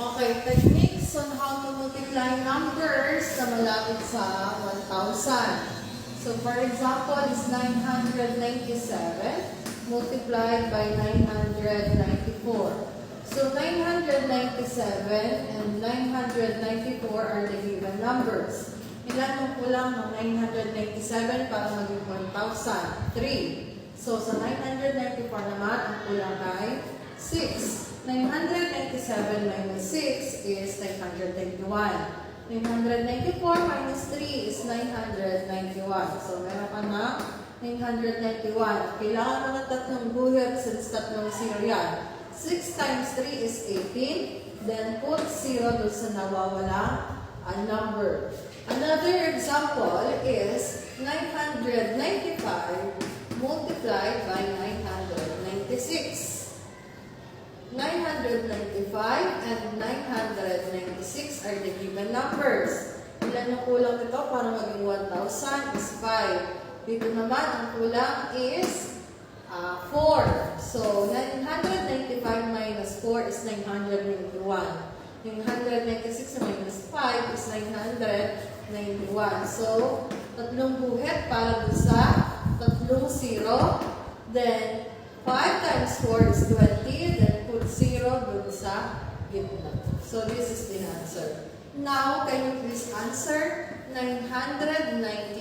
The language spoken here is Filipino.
Okay, techniques on how to multiply numbers na malapit sa 1,000. So, for example, is 997 multiplied by 994. So, 997 and 994 are the given numbers. Ilan ang kulang ng 997 para maging 1,000? 3. So, sa 994 naman, ang kulang ay 6. 997 minus 6 is 991. 994 minus 3 is 991. So, meron ka na 991. Kailangan mo ng tatlong guhit since tatlong zero yan. 6 times 3 is 18. Then, put 0 doon sa nawawala a number. Another example is 995 multiplied by 996. 995 and 996 are the given numbers. Ilan yung kulang nito para maging 1,000 is 5. Dito naman, ang kulang is ah, 4. So, 995 minus 4 is 991. Yung 196 minus 5 is 991. So, tatlong buhet para dun sa tatlong zero. Then, 5 times 4 is 20. Then, 0 dun sa gitna. So, this is the answer. Now, can you please answer 998